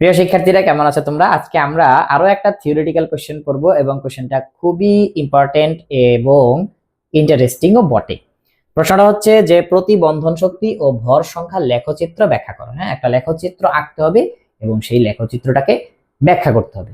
প্রিয় শিক্ষার্থীরা, কেমন আছো তোমরা? আজকে আমরা আরও একটা থিওরিটিক্যাল কোশ্চেন করব এবং কোশ্চেনটা খুবই ইম্পর্টেন্ট এবং ইন্টারেস্টিং ও বটে। প্রশ্নটা হচ্ছে যে প্রতি বন্ধন শক্তি ও ভর সংখ্যা লেখচিত্র ব্যাখ্যা করো। হ্যাঁ একটা লেখচিত্র আঁকতে হবে এবং সেই লেখচিত্রটাকে ব্যাখ্যা করতে হবে।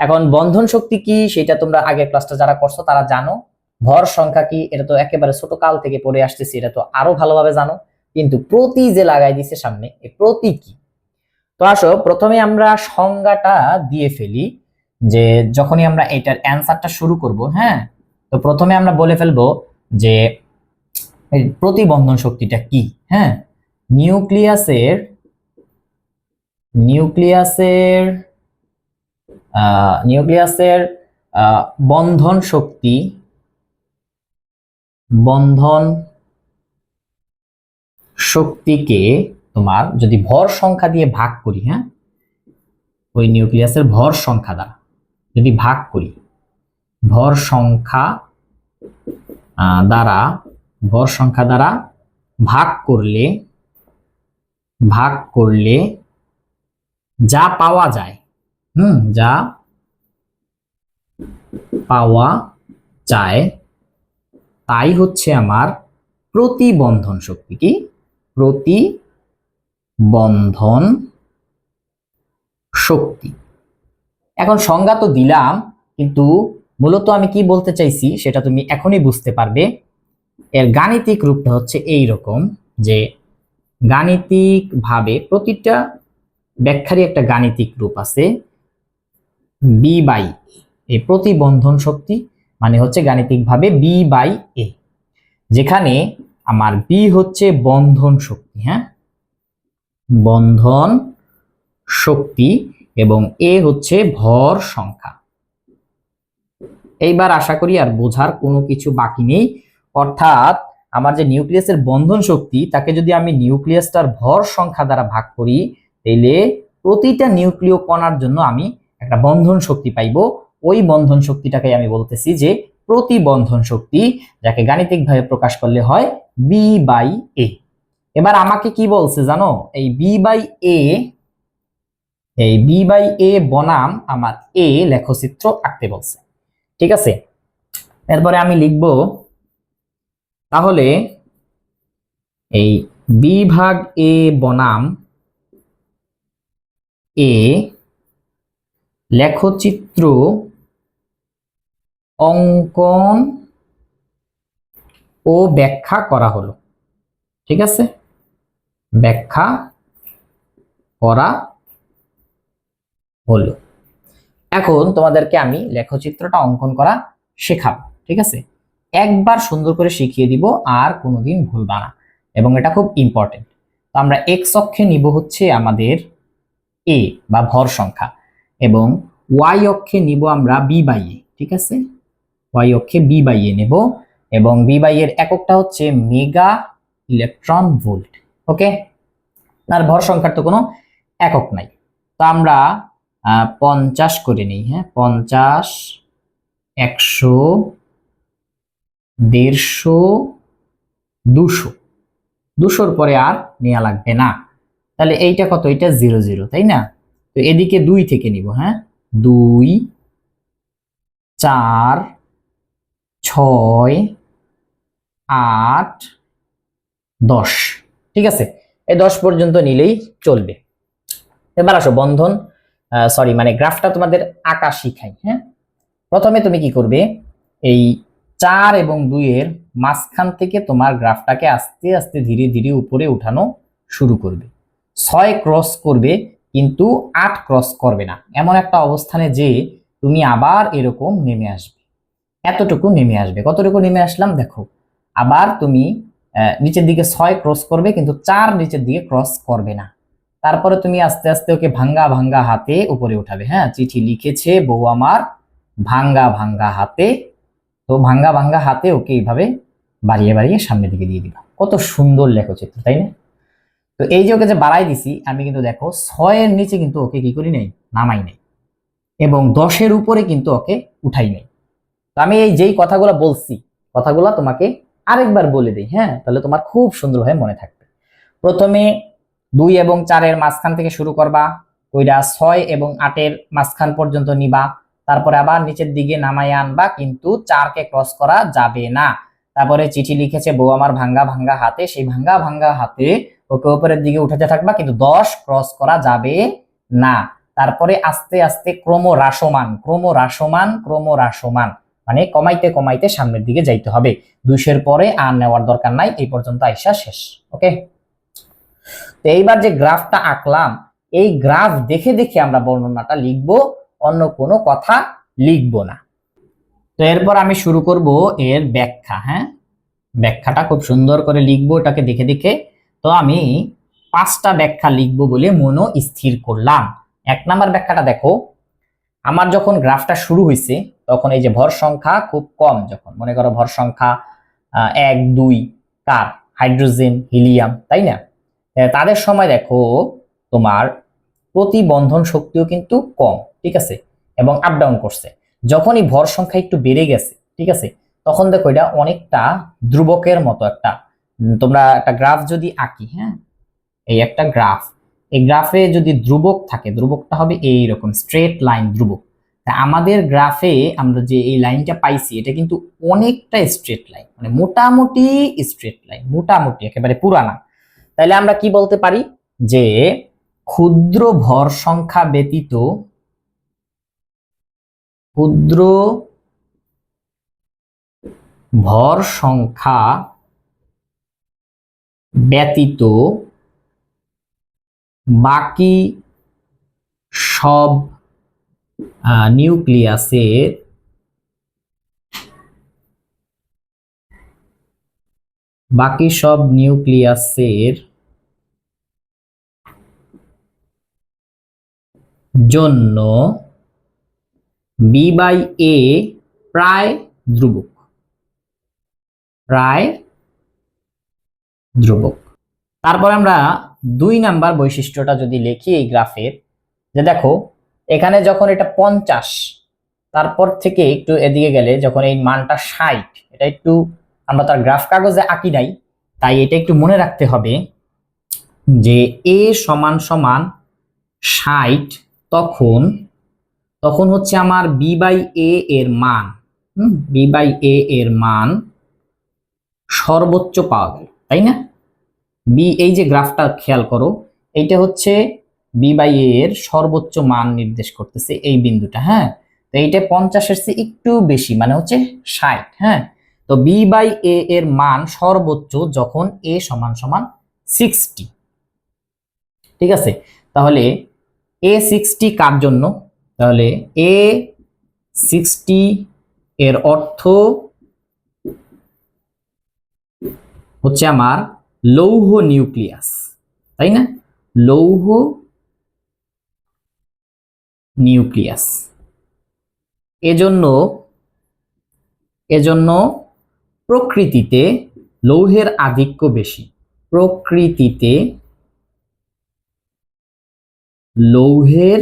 এখন, বন্ধন শক্তি কি? সেটা তোমরা আগের ক্লাসটা যারা করছ, তারা জানো। ভর সংখ্যা কি? এটা তো একেবারে ছোট কাল থেকে পড়ে আসতেছি, এটা তো আরও ভালোভাবে জানো। কিন্তু প্রতি যে লাগাই দিছে সামনে প্রতি কি? তো আসো, প্রথমে আমরা সংজ্ঞাটা দিয়ে ফেলি যে যখনই আমরা এটার অ্যান্সারটা শুরু করব হ্যাঁ? তো প্রথমে আমরা বলে ফেলব যে প্রতিবন্ধন শক্তিটা কি হ্যাঁ? নিউক্লিয়াসের নিউক্লিয়াসের নিউক্লিয়াসের বন্ধন শক্তি, বন্ধন শক্তিকে তোমার যদি ভর সংখ্যা দিয়ে ভাগ করি হ্যাঁ? ওই নিউক্লিয়াসের ভর সংখ্যা দ্বারা যদি ভাগ করি, ভর সংখ্যা দ্বারা, ভর সংখ্যা দ্বারা ভাগ করলে ভাগ করলে যা পাওয়া যায়, হুম, যা পাওয়া যায়, তাই হচ্ছে আমার প্রতিবন্ধন শক্তি কি? প্রতি বন্ধন শক্তি। এখন সংজ্ঞা তো দিলাম, কিন্তু মূলত আমি কি বলতে চাইছি সেটা তুমি এখনই বুঝতে পারবে। এর গাণিতিক রূপটা হচ্ছে এই রকম যে গাণিতিক ভাবে প্রতিটা ব্যাখ্যারই একটা গাণিতিক রূপ আছে। বি বাই এই প্রতিবন্ধন শক্তি মানে হচ্ছে গাণিতিকভাবে বি বাই এ যেখানে আমার বি হচ্ছে বন্ধন শক্তি হ্যাঁ? বন্ধন, শক্তি এবং এ হচ্ছে ভর সংখ্যা। এইবার আশা করি আর বোঝার কোনো কিছু বাকি নেই। অর্থাৎ আমার যে নিউক্লিয়াসের বন্ধন শক্তি, তাকে যদি আমি নিউক্লিয়াসটার ভর সংখ্যা দ্বারা ভাগ করি, তাইলে প্রতিটা নিউক্লিয় কণার জন্য আমি একটা বন্ধন শক্তি পাইবো। ওই বন্ধন শক্তিটাকে আমি বলতেছি যে প্রতিবন্ধন শক্তি, যাকে গাণিতিকভাবে প্রকাশ করলে হয় বি বাই এ এবার আমাকে কি বলছে জানো? এই বি বাই এ এই বি বাই এ বনাম আমার এ লেখচিত্র আঁকতে বলছে। ঠিক আছে? এরপরে আমি লিখব, তাহলে এই বি ভাগ এ বনাম এ লেখচিত্র অঙ্কন ও ব্যাখ্যা করা হলো। ঠিক আছে? ব্যাখ্যা করা হলো। এখন তোমাদেরকে আমি লেখচিত্রটা অঙ্কন করা শেখাবো, ঠিক আছে? একবার সুন্দর করে শিখিয়ে দিব, আর কোনোদিন ভুলবা না, এবং এটা খুব ইম্পর্টেন্ট তো আমরা এক্স অক্ষে নিব হচ্ছে আমাদের এ বা ভর সংখ্যা, এবং ওয়াই অক্ষে নিব আমরা বি বাই এ ঠিক আছে? ওয়াই অক্ষে বি বাই এ নেব, এবং বি বাই এর এককটা হচ্ছে মেগা ইলেকট্রন ভোল্ট ওকে আর ভর সংখ্যার তো কোনো একক নাই। তো আমরা পঞ্চাশ করে নিই হ্যাঁ? পঞ্চাশ, একশো, দেড়শো, দুশো। দুশোর পরে আর নেওয়া লাগবে না। তাহলে এইটা কত? এটা জিরো জিরো, তাই না? তো এদিকে দুই থেকে নিব হ্যাঁ? দুই, চার, ছয়, আট, দশ। ঠিক আছে? এই দশ পর্যন্ত নিলেই চলবে। এবার আসো, বন্ধন সরি মানে গ্রাফটা তোমাদের আঁকা শিখাই হ্যাঁ? প্রথমে তুমি কি করবে? এই চার এবং দুইয়ের মাঝখান থেকে তোমার গ্রাফটাকে আস্তে আস্তে ধীরে ধীরে উপরে উঠানো শুরু করবে। ছয় ক্রস করবে, কিন্তু আট ক্রস করবে না। এমন একটা অবস্থানে যে তুমি আবার এরকম নেমে আসবে। এতটুকু নেমে আসবে। কতটুকু নেমে আসলাম? দেখো, আবার তুমি নিচের দিকে ছয় ক্রস করবে, কিন্তু চার নিচের দিকে ক্রস করবে না। তারপরে তুমি আস্তে আস্তে ওকে ভাঙ্গা ভাঙ্গা হাতে উপরে উঠাবে হ্যাঁ? চিঠি লিখেছে, বউ আমার ভাঙ্গা ভাঙ্গা হাতে। তো ভাঙ্গা ভাঙ্গা হাতে ওকে এইভাবে বাড়িয়ে বাড়িয়ে সামনের দিকে দিয়ে দিবা। কত সুন্দর লেখচিত্র, তাই না? তো এই যে ওকে যে বাড়াই দিছি, আমি কিন্তু দেখো ছয়ের নিচে কিন্তু ওকে কি করি নাই? নামাই নাই। এবং দশের উপরে কিন্তু ওকে উঠাই নাই। তো আমি এই যেই কথাগুলো বলছি, কথাগুলো তোমাকে আরেকবার বলে দিই হ্যাঁ? তাহলে তোমার খুব সুন্দরভাবে মনে থাকবে। প্রথমে দুই এবং চারের মাঝখান থেকে শুরু করবা, কইরা ছয় এবং আটের মাঝখান পর্যন্ত নিবা। তারপরে আবার নিচের দিকে নামায় আনবা, কিন্তু চারকে ক্রস করা যাবে না। তারপরে চিঠি লিখেছে, বউ আমার ভাঙ্গা ভাঙ্গা হাতে, সেই ভাঙ্গা ভাঙ্গা হাতে ওকে ওপরের দিকে উঠাতে থাকবা, কিন্তু দশ ক্রস করা যাবে না। তারপরে আস্তে আস্তে ক্রম হ্রাসমান ক্রম হ্রাসমান ক্রম হ্রাসমান মানে কমাইতে কমাইতে সামনের দিকে যাইতে হবে। দুইশের পরে আর নেওয়ার দরকার নাই, এই পর্যন্ত আইসা শেষ, ওকে? তো এইবার যে গ্রাফটা আঁকলাম, এই গ্রাফ দেখে দেখে আমরা বর্ণনাটা লিখব, অন্য কোনো কথা লিখব না। তো এরপর আমি শুরু করব এর ব্যাখ্যা হ্যাঁ? ব্যাখ্যাটা খুব সুন্দর করে লিখব এটাকে দেখে দেখে। তো আমি পাঁচটা ব্যাখ্যা লিখব বলে মনো স্থির করলাম। এক নাম্বার ব্যাখ্যাটা দেখো, আমার যখন গ্রাফটা শুরু হয়েছে তখন এই যে ভর সংখ্যা খুব কম যখন। মনে করো ভর সংখ্যা এক, দুই কার হাইড্রোজেন, হিলিয়াম, তাই না? তাদের সময় দেখো তোমার প্রতিবন্ধন শক্তিও কিন্তু কম, ঠিক আছে? এবং আপ ডাউন করছে। যখনই ভর সংখ্যা একটু বেড়ে গেছে, ঠিক আছে? তখন দেখো এটা অনেকটা ধ্রুবকের মতো একটা তোমরা একটা গ্রাফ যদি আঁকি হ্যাঁ? এই একটা গ্রাফ এই গ্রাফে যদি ধ্রুবক থাকে, ধ্রুবকটা হবে এই রকম স্ট্রেট লাইন ধ্রুবক। আমাদের গ্রাফে আমরা যে এই লাইনটা পাইছি, এটা কিন্তু অনেকটা স্ট্রেট লাইন মানে মোটামুটি স্ট্রেট লাইন মোটামুটি, একেবারে পুরানা। তাহলে আমরা কি বলতে পারি? যে ক্ষুদ্র ভর সংখ্যা ব্যতীত ক্ষুদ্র ভর সংখ্যা ব্যতীত বাকি সব নিউক্লিয়াসের বাকি সব নিউক্লিয়াসের জন্য বি বাই এ প্রায় ধ্রুবক। প্রায় ধ্রুবক। তারপর আমরা দুই নাম্বার বৈশিষ্ট্যটা যদি লিখি এই গ্রাফের, যে দেখো এখানে যখন এটা পঞ্চাশ, তারপর থেকে একটু এদিকে গেলে যখন এই মানটা ষাট, এটা একটু আমরা তার গ্রাফ কাগজে আঁকি নাই, তাই এটা একটু মনে রাখতে হবে যে এ সমান সমান ষাট তখন তখন হচ্ছে আমার বি বাই এ এর মান বি বাই এ এর মান সর্বোচ্চ পাওয়া গেল, তাই না? বি এই যে গ্রাফটা খেয়াল করো, এইটা হচ্ছে বি বাই এ এর সর্বোচ্চ মান নির্দেশ করতেছে এই বিন্দুটা হ্যাঁ? তো এইটা পঞ্চাশের চেয়ে একটু বেশি মানে হচ্ছে ষাট হ্যাঁ? তো বি বাই এ এর মান সর্বোচ্চ যখন এ সমান সমান সিক্সটি ঠিক আছে? তাহলে এ সিক্সটি কার জন্য? তাহলে এ সিক্সটি এর অর্থ হচ্ছে আমার লৌহ নিউক্লিয়াস, তাই না? লৌহ নিউক্লিয়াস। এজন্য এজন্য প্রকৃতিতে লৌহের আধিক্য বেশি। প্রকৃতিতে লৌহের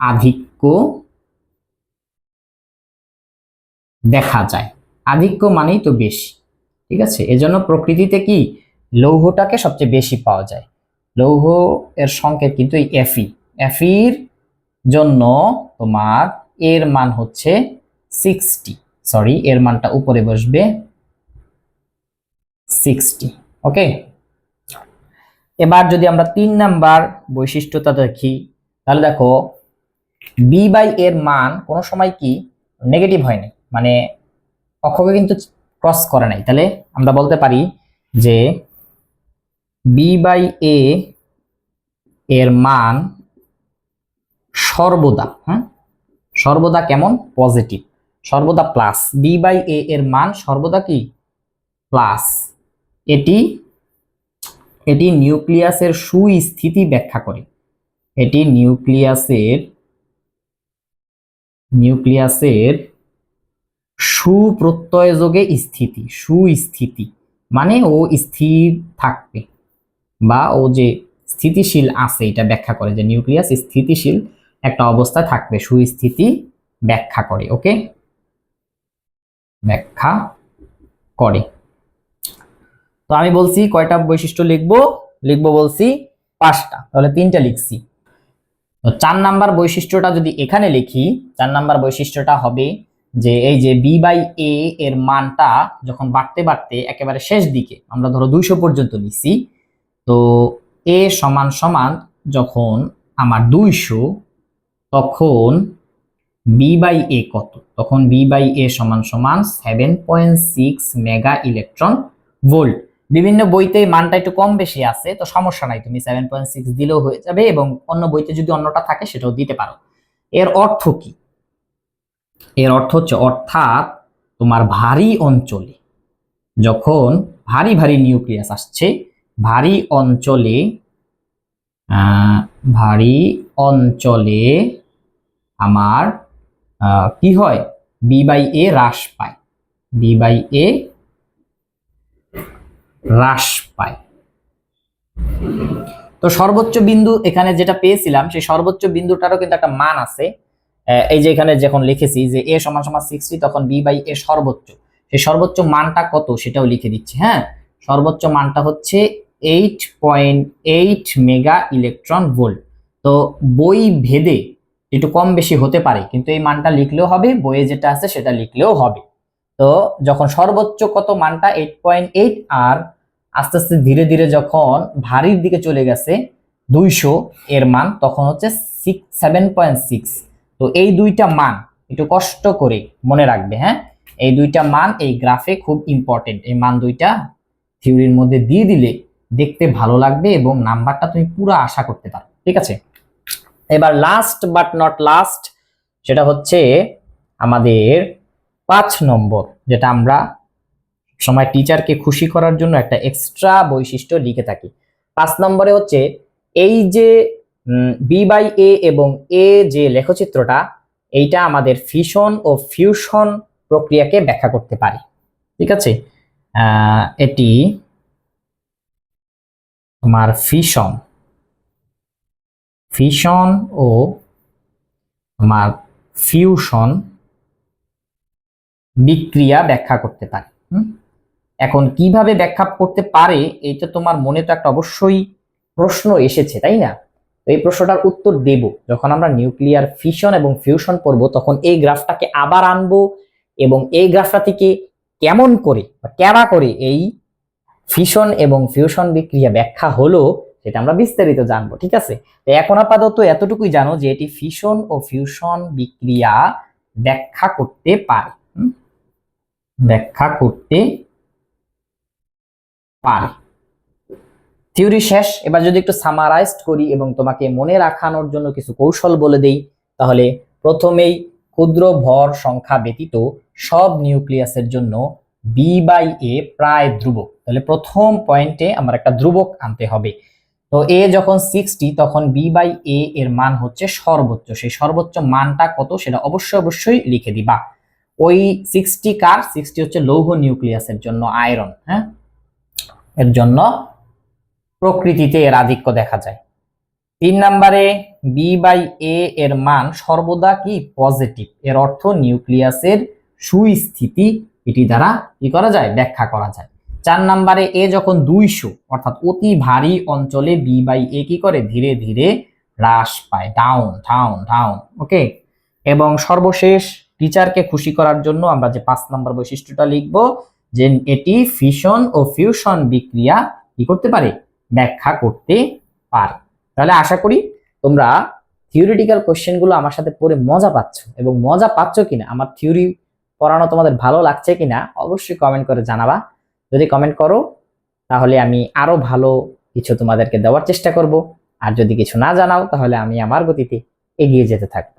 আধিক্য দেখা যায়। আধিক্য মানেই তো বেশি, ঠিক আছে? এজন্য প্রকৃতিতে কি? লৌহটাকে সবচেয়ে বেশি পাওয়া যায়। লৌহ এর সংকেত কিন্তু এই এফি এফির জন্য তোমার এর মান হচ্ছে সিক্সটি সরি এর মানটা উপরে বসবে সিক্সটি ওকে এবার যদি আমরা তিন নাম্বার বৈশিষ্ট্যটা দেখি, তাহলে দেখো বি বাই এর মান কোনো সময় কি নেগেটিভ হয়নি মানে অক্ষকে কিন্তু ক্রস করে নাই। তাহলে আমরা বলতে পারি যে বি বাই এ এর মান সর্বদা হ্যাঁ? সর্বদা কেমন? পজিটিভ। সর্বদা প্লাস। বি বাই এ এর মান সর্বদা কি? প্লাস। এটি এটি নিউক্লিয়াসের সুস্থিতি ব্যাখ্যা করে। এটি নিউক্লিয়াসের নিউক্লিয়াসের সুপ্রত্যয় যোগে স্থিতি, সুস্থিতি। মানে ও স্থির থাকবে। বা ও যে স্থিতিশীল আছে, এটা ব্যাখ্যা করে যে নিউক্লিয়াস স্থিতিশীল একটা অবস্থায় থাকবে, সুস্থিতি ব্যাখ্যা করে, ওকে? ব্যাখ্যা করে। তো আমি বলছি কয়টা বৈশিষ্ট্য লিখব? লিখব বলছি পাঁচটা, তাহলে তিনটা লিখছি। তো চার নাম্বার বৈশিষ্ট্যটা যদি এখানে লিখি, চার নাম্বার বৈশিষ্ট্যটা হবে যে এই যে বি বাই এ এর মানটা যখন বাড়তে বাড়তে একেবারে শেষ দিকে, আমরা ধরো দুইশো পর্যন্ত নিছি, তো এ সমান সমান যখন আমার দুইশো তখন বি বাই এ কত? তখন বি বাই এ সমান সমান seven point six mega electron volt বিভিন্ন বইতে মানটা একটু কম বেশি আছে, তো সমস্যা নাই, তুমি সেভেন পয়েন্ট সিক্স দিলেও হয়ে যাবে এবং অন্য বইতে যদি অন্যটা থাকে সেটাও দিতে পারো। এর অর্থ কি? এর অর্থ হচ্ছে, অর্থাৎ তোমার ভারী অঞ্চলে যখন ভারী ভারী নিউক্লিয়াস আসছে, ভারী অঞ্চলে ভারী অঞ্চলে আমার কি হয়? বি বাই এ হ্রাস পায়। বি বাই এ হ্রাস পায়। তো সর্বোচ্চ বিন্দু এখানে যেটা পেয়েছিলাম, সেই সর্বোচ্চ বিন্দুটারও কিন্তু একটা মান আছে। এই যে এখানে যখন লিখেছি যে এ সমান সমান সিক্সটি তখন বি বাই এ সর্বোচ্চ। সেই সর্বোচ্চ মানটা কত সেটাও লিখে দিচ্ছি হ্যাঁ? সর্বোচ্চ মানটা হচ্ছে eight point eight mega electron volt তো বই ভেদে একটু কম বেশি হতে পারে। কিন্তু এই মানটা লিখলেও হবে, বইয়ে যেটা আছে সেটা লিখলেও হবে। তো যখন সর্বোচ্চ কত মানটা? এইট পয়েন্ট এইট আর আস্তে আস্তে ধীরে ধীরে যখন ভারীর দিকে চলে গেছে দুইশো এর মান, তখন হচ্ছে সিক্স সেভেন পয়েন্ট সিক্স তো এই দুইটা মান একটু কষ্ট করে মনে রাখবে হ্যাঁ? এই দুইটা মান এই গ্রাফে খুব ইম্পর্টেন্ট এই মান দুইটা থিওরির মধ্যে দিয়ে দিলে দেখতে ভালো লাগবে এবং নাম্বারটা তুমি পুরো আশা করতে পারো। ঠিক আছে? এবার লাস্ট বাট নট লাস্ট সেটা হচ্ছে আমাদের পাঁচ নম্বর, যেটা আমরা সময় টিচারকে খুশি করার জন্য একটা এক্সট্রা বৈশিষ্ট্য লিখে থাকি। পাঁচ নম্বরে হচ্ছে এই যে বি বাই এ এবং এ যে লেখচিত্রটা, এইটা আমাদের ফিশন ও ফিউশন প্রক্রিয়াকে ব্যাখ্যা করতে পারে। ঠিক আছে? এটি তোমার ফিশন ফিশন ও তোমার ফিউশন বিক্রিয়া ব্যাখ্যা করতে পারে? এখন কীভাবে ব্যাখ্যা করতে পারে এটা তোমার মনে তো একটা অবশ্যই প্রশ্ন এসেছে, তাই না এই প্রশ্নটার উত্তর দেব যখন আমরা নিউক্লিয়ার ফিশন এবং ফিউশন পড়ব তখন এই গ্রাফটাকে আবার আনব এবং এই গ্রাফটা থেকে কেমন করে বা করে এই ফিশন এবং ফিউশন বিক্রিয়া ব্যাখ্যা হলো সেটা আমরা বিস্তারিত জানব, ঠিক আছে? তো এখন আপাতত এতটুকুই জানো যে এটি ফিশন ও ফিউশন বিক্রিয়া ব্যাখ্যা করতে পারে ব্যাখ্যা করতে পারে। থিওরি শেষ, এবার যদি একটু সামারাইজড করি এবং তোমাকে মনে রাখানোর জন্য কিছু কৌশল বলে দেই, তাহলে প্রথমেই ক্ষুদ্র ভর সংখ্যা ব্যতীত সব নিউক্লিয়াসের জন্য বি বাই এ প্রায় ধ্রুবক। তাহলে প্রথম পয়েন্টে আমার একটা ধ্রুবক আনতে হবে। তো এ যখন সিক্সটি তখন বি বাই এ এর মান হচ্ছে সর্বোচ্চ। সেই সর্বোচ্চ মানটা কত সেটা অবশ্যই অবশ্যই লিখে দিবা। ওই সিক্সটি কার? সিক্সটি হচ্ছে লৌহ নিউক্লিয়াসের জন্য আয়রন হ্যাঁ? এর জন্য প্রকৃতিতে এর আধিক্য দেখা যায়। তিন নম্বরে বি বাই এ এর মান সর্বদা কি? পজিটিভ এর অর্থ নিউক্লিয়াসের সুস্থিতি, এটি দ্বারা কি করা যায়? ব্যাখ্যা করা যায়। চার নম্বরে এ যখন দুইশো, অর্থাৎ অতি ভারী অঞ্চলে বি বাই এ কি করে? ধীরে ধীরে হ্রাস পায়। ডাউন ডাউন ডাউন ওকে এবং সর্বশেষ টিচারকে খুশি করার জন্য আমরা যে পাঁচ নম্বর বৈশিষ্ট্যটা লিখব, যে এটি ফিশন ও ফিউশন বিক্রিয়া কি করতে পারে? ব্যাখ্যা করতে পারে। তাহলে আশা করি তোমরা থিওরিটিক্যাল কোশ্চেনগুলো আমার সাথে পড়ে মজা পাচ্ছ। এবং মজা পাচ্ছ কিনা? আমার থিওরি পড়ানো তোমাদের ভালো লাগছে কিনা? অবশ্যই কমেন্ট করে জানাবা। যদি কমেন্ট করো, তাহলে আমি আরও ভালো কিছু তোমাদেরকে দেওয়ার চেষ্টা করব। আর যদি কিছু না জানাও, তাহলে আমি আমার গতিতে এগিয়ে যেতে থাকব।